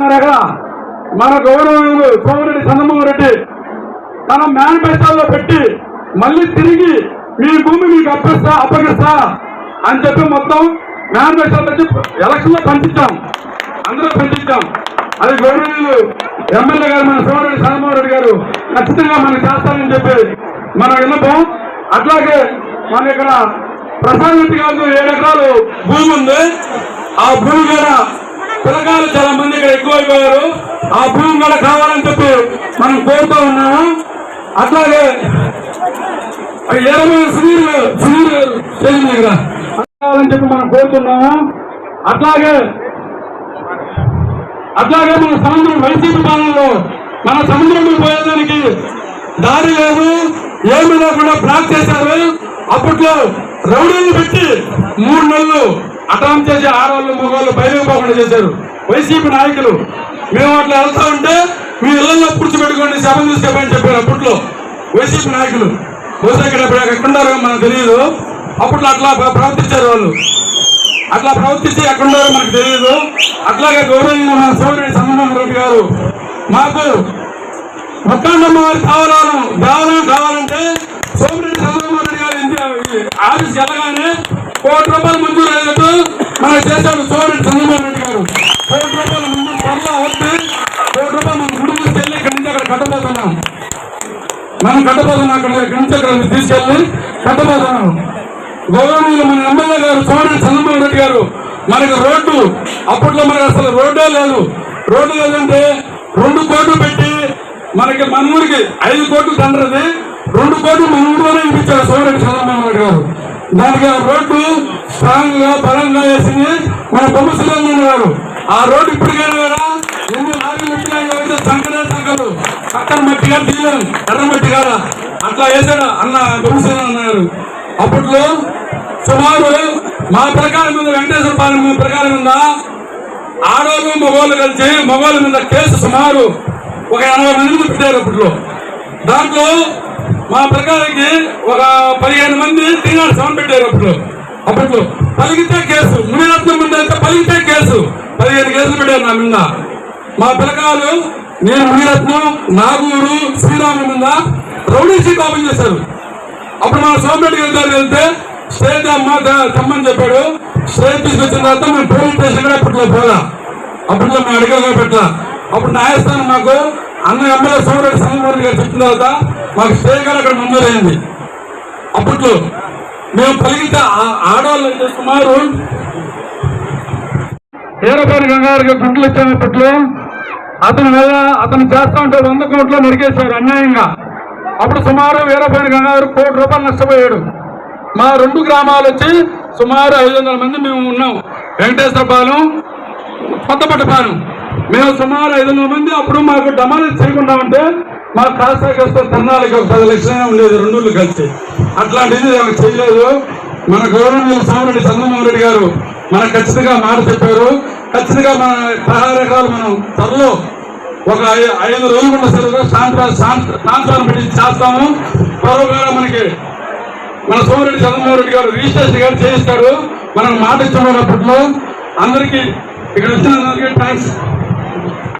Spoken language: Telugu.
మన గౌరవనీయులు కోమరెడ్డి చంద్రమోహన్ రెడ్డి తన మేనిఫెస్టోలో పెట్టి మళ్ళీ తిరిగి మీ భూమి మీకు అప్పగిస్తా అప్పగిస్తా అని చెప్పి మొత్తం మేనిఫెస్టో పెట్టి ఎలక్షన్లో పంపించాం. అందరూ పంపించాం. అది గౌరవనీయులు ఎమ్మెల్యే గారు మన సోమరెడ్డి చంద్రమోహన్ రెడ్డి గారు ఖచ్చితంగా మనకు చేస్తారని చెప్పి మన విన్నపం. అట్లాగే మన ఇక్కడ ప్రసాద్ రెడ్డి గారు ఏడు ఎకరాలు భూమి ఉంది. ఆ భూమి కూడా పిల్లకాయలు చాలా మంది ఇక్కడ ఎక్కువైపోయారు. ఆ భూమి కూడా కావాలని చెప్పి మనం కోరుతూ ఉన్నాము. అట్లాగే ఇరవై సునీల్ సునీల్ గారు స్టేషన్ కావాలని చెప్పి మనం కోరుతున్నాము. అట్లాగే అట్లాగే మన సముద్రం వైసీపీ పాలనలో మన సముద్రంలో పోయేదానికి దారి లేదు. ఏమి లేకుండా బ్లాక్ చేశారు. అప్పట్లో రౌడీలు పెట్టి మూడు నెలలు అటాం చేసి ఆడవాళ్ళు మగవాళ్ళు బయలుకు పోకుండా చేశారు. వైసీపీ నాయకులు మేము అట్లా వెళ్తా ఉంటే మీ ఇళ్ళల్లో పుడిచిపెట్టుకోండి శవం తీసుకెళ్ళని చెప్పారు అప్పట్లో వైసీపీ నాయకులు. బహుశా ఇక్కడ ఇప్పుడు ఎక్కడున్నారో మనకు తెలియదు అప్పట్లో అట్లా ప్రవర్తించారు వాళ్ళు. అట్లా ప్రవర్తించి ఎక్కడున్నారో మనకు తెలియదు అట్లాగే గౌరవంగా మన సోదరుడు చంద్రబాబు రెడ్డి గారు మాకు మొత్తం వారి కావాలను దేవాలయం కావాలంటే సోమిరెడ్డి చంద్రబాబు రెడ్డి గారు ఇంటి ఆఫీస్కి వెళ్ళగానే కోటి రూపాయలు మన చేశాడు చూడండి చంద్రబాబు రెడ్డి గారు. కోటి రూపాయలు ముందు త్వరలో వస్తే కోటి రూపాయలు మన గుడి వెళ్ళి ఇక్కడి నుంచి అక్కడ కట్టబోతున్నాం. మనం కట్టబోతున్నాం అక్కడ ఇక్కడి నుంచి అక్కడ తీసుకెళ్ళి కట్టబోతున్నాం. గౌరవనీయులు మన ఎమ్మెల్యే గారు చూడండి చంద్రబాబు రెడ్డి గారు మనకి రోడ్డు అప్పట్లో మనకి అసలు రోడ్డే లేదు. రోడ్డు లేదంటే రెండు కోట్లు పెట్టి మనకి మన ఊరికి ఐదు కోట్లు తండ్రిది రెండు కోట్లు మన ఊరిలోనే ఇప్పించారు సోమరెడ్డి చంద్రబాబు నాయుడు గారు. దానికి ఆ రోడ్డు స్ట్రాంగ్గా బలంగా వేసింది మన బొమ్మ సురేంద్ర గారు. ఆ రోడ్డు ఇప్పటికే కూడా ఎన్ని లారీలు వచ్చినా ఏవైతే సంకలు పక్కన మట్టిగా తీయలేం ఎర్ర మట్టి కాదా అట్లా వేసాడు అన్న బొమ్మ సురేంద్ర గారు. అప్పట్లో సుమారు మా ప్రకారం మీద వెంకటేశ్వర పాలన ప్రకారం మీద ఆడవాళ్ళు మగవాళ్ళు కలిసి మగవాళ్ళ మీద కేసు సుమారు ఒక ఎనభై మంది పెట్టారు అప్పట్లో. దాంట్లో మా ప్రకారానికి ఒక పదిహేను మంది తీనాడు సవన్ పెట్టారు అప్పుడు అప్పట్లో. పలిగితే కేసు. మునిరత్నం ముందు అయితే పలిగితే కేసు. పదిహేను కేసులు పెట్టారు నా మీద. మా పిల్లకాయలు నేను మునిరత్నం నాగూరు శ్రీరాము మీద రౌడీ షీట్ ఓపెన్ చేశారు. అప్పుడు మా సోమరెడ్డి గారి వెళ్తే స్టేట్ అమ్మ తమ్మని చెప్పాడు. స్టేట్ తీసుకొచ్చిన తర్వాత మేము పోలీస్ స్టేషన్ కూడా అప్పట్లో పోదా అప్పట్లో మేము అడిగలుగా పెట్టా అప్పుడు న్యాయస్థానం మాకు అన్న ఎమ్మెల్యే సోమరెడ్డి చంద్రబాబు గారు చెప్పిన తర్వాత మాకు స్టే కూడా అక్కడ మంజూరైంది అప్పట్లో మేము పలికితే ఆడవాళ్ళు అయితే సుమారు ఏరపాటి గంగారు గుంటలు ఇచ్చాము అప్పట్లో. అతని మీద అతను చేస్తా ఉంటే వంద కోట్లు నరికేశారు అన్యాయంగా. అప్పుడు సుమారు వీరపాటి గంగారు కోటి రూపాయలు నష్టపోయాడు. మా రెండు గ్రామాలు వచ్చి సుమారు ఐదు వందల మంది మేము ఉన్నాం. వెంకటేశ్వరపాలెం కొత్తపట్టపాలెం మేము సుమారు ఐదు వందల మంది అప్పుడు మాకు డమాలిజ్ చేయకుండా ఉంటే మాకు కాస్త కాస్త తిరణాలకి ఒక పది లక్షలే ఉండేది రెండు కలిసి. అట్లాంటిది చేయలేదు. మన గౌరవనీయులు సామరెడ్డి చంద్రమోహన్ రెడ్డి గారు మనకు ఖచ్చితంగా మాట చెప్పారు. ఖచ్చితంగా మన పదహారు మనం త్వరలో ఒక ఐ- ఐదు రోజులు ఉన్న సెలవుగా సాయంత్రం పెట్టి చేస్తాము. త్వరగా మనకి మన సోమరెడ్డి చంద్రమోహన్ రెడ్డి గారు రిజిస్ట్రేషన్ గారు చేయిస్తాడు మనకు మాట ఇచ్చాము అప్పట్లో అందరికీ ఇక్కడ వచ్చిన అందరికీ థ్యాంక్స్